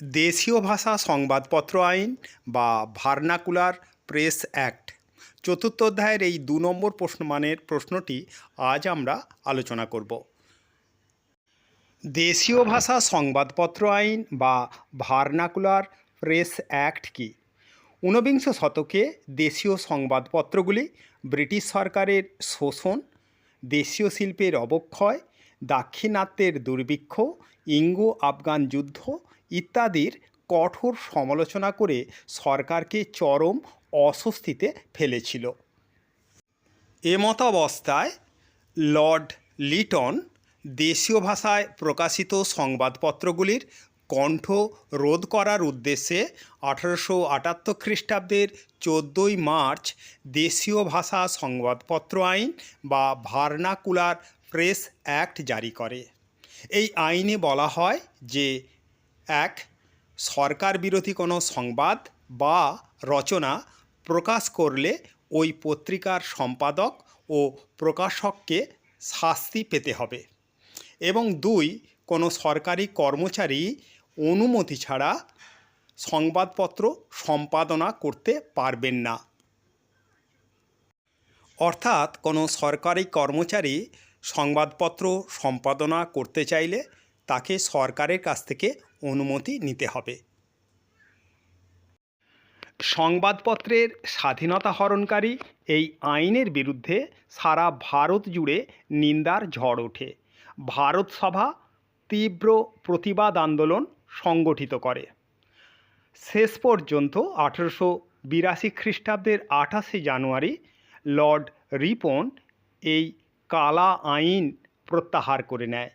দেশীয় ভাষা সংবাদপত্র আইন বা ভার্নাকুলার প্রেস অ্যাক্ট। চতুর্থ অধ্যায়ের এই দু নম্বর প্রশ্নমানের প্রশ্নটি আজ আমরা আলোচনা করব। দেশীয় ভাষা সংবাদপত্র আইন বা ভার্নাকুলার প্রেস অ্যাক্ট কি? ঊনবিংশ শতকে দেশীয় সংবাদপত্রগুলি ব্রিটিশ সরকারের শোষণ, দেশীয় শিল্পের অবক্ষয় দাক্ষিণাত্যের দুর্ভিক্ষ, ইঙ্গো আফগান যুদ্ধ ইত্যাদির কঠোর সমালোচনা করে সরকারকে চরম অস্বস্তিতে ফেলেছিল। এমতাবস্থায় লর্ড লিটন দেশীয় ভাষায় প্রকাশিত সংবাদপত্রগুলির কণ্ঠ রোধ করার উদ্দেশ্যে আঠারোশো আটাত্তর খ্রিস্টাব্দের চোদ্দোই মার্চ দেশীয় ভাষা সংবাদপত্র আইন বা ভার্নাকুলার প্রেস অ্যাক্ট জারি করে। এই আইনে বলা হয় যে, এক, সরকার বিরোধী কোনো সংবাদ বা রচনা প্রকাশ করলে ওই পত্রিকার সম্পাদক ও প্রকাশককে শাস্তি পেতে হবে। এবং দুই, কোনো সরকারি কর্মচারী অনুমতি ছাড়া সংবাদপত্র সম্পাদনা করতে পারবেন না। অর্থাৎ কোনো সরকারি কর্মচারী সংবাদপত্র সম্পাদনা করতে চাইলে তাকে সরকারের কাছ থেকে অনুমতি নিতে হবে। সংবাদপত্রের স্বাধীনতা হরণকারী এই আইনের বিরুদ্ধে সারা ভারত জুড়ে নিন্দার ঝড় ওঠে। ভারত সভা তীব্র প্রতিবাদ আন্দোলন সংগঠিত করে। শেষ পর্যন্ত আঠেরোশো বিরাশি খ্রিস্টাব্দের আঠাশে জানুয়ারি লর্ড রিপন এই কালা আইন প্রত্যাহার করে নেয়।